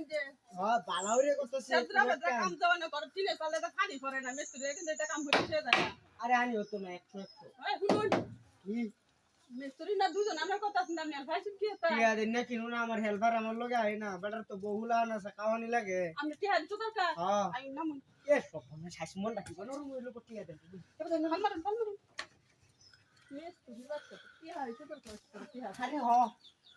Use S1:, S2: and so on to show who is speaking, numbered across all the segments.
S1: হ্যাঁ বালাউরে করতেছে
S2: সেদ্রা বেদ্রা কাম জওয়ানো করে টিনে চালে তো খালি করে না মিস্ত্রি কিন্তু এটা কাম করে যায়।
S1: আরে আনি হতো না একশো একশো।
S2: ওই হুনুন
S1: কি?
S2: মিস্ত্রি না দুজন আমরা কথা শুনলাম না ভাইসিন কি হতো
S1: টিয়া দিন না কিনু না আমার হেল্পার আমার লগে আই না বেটার তো বহুলা না খাওয়ানি লাগে।
S2: আমরা টিহারি তো দরকার
S1: হ্যাঁ।
S2: আই নামুন
S1: এ সব না শাশি মন রাখি কোন রুম হইল কো টিয়া দেন।
S2: আমার আমার মিস্ত্রি বাচ্চা টিহারি তো দরকার টিহারি
S1: আরে হ।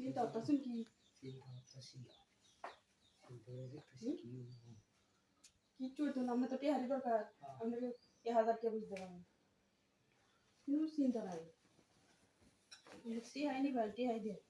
S2: তো দেব চিন্তা করতেছেন কি কিচ্ছু হইতো না আমরা তো টিহারি দরকার আপনাকে এক হাজার কে বুঝতে পারেন কোনো চিন্তা নাই টিহাই নিবা টিহাই দে আমার কোন না আজকে কি লাগবো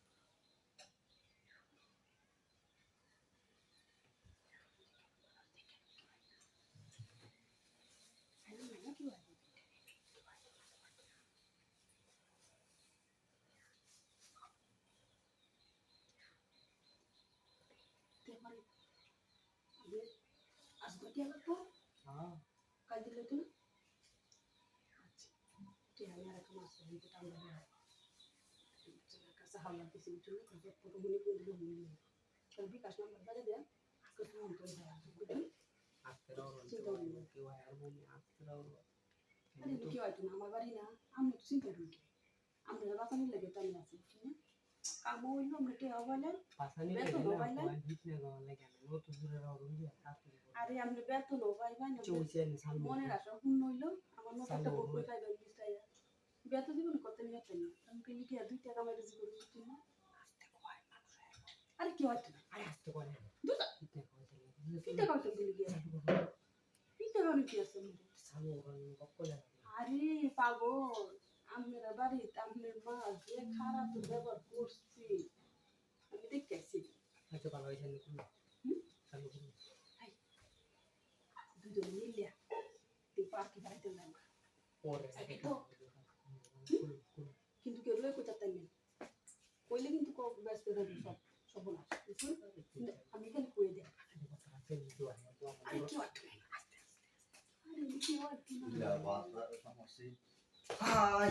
S2: आज बर्थडे आहे का हा काय दिलं तुला ते येणार का मास्टर मी टांगलं आहे कसं हवा किसी तुम्ही कसं फ़ोटो
S1: मुली बोलली
S2: मुली तर भी
S1: कसं म्हणता द्या कसं म्हणतो
S2: द्या अकरावर किंवा यार बोलली अकरावर अरे किंवा तू आम्हाला बरी ना आम्ही तुझी करून आम्हाला बापाने लगेच आम्ही असं কাম হইল আমরা আরে আমরা মনের আশা হইল। আমার মতো একটা
S1: সামনে
S2: বই
S1: বই।
S2: পাইবেন বিস্তাইয়া বেতন দিবেন কত নিয়ে পেন আমি কি দুই টাকা দিব না আরে কি হয়
S1: আরে আস্তে
S2: দুটা দিলি গিয়া কি আছে? আরে পাগল। আমরা বাড়িতে আপনার মা যে খারাপ ব্যবহার করছে আমি দেখতেছি
S1: আচ্ছা ভালো হইছে নি কোন
S2: হুম?
S1: চালু করুন
S2: দুজন মিলিয়া তুই পার্কে বাড়িতে যাই
S1: পরে
S2: আগে তো। কিন্তু কেউ কোথাও তাই নেই কইলে কিন্তু ব্যস্ত থাকবি সব সব না আমি খালি কয়ে দেয় আরে কি হয় তুমি আস্তে আস্তে আরে কি হয় তুমি
S3: Ya, bahasa sama si. Hai,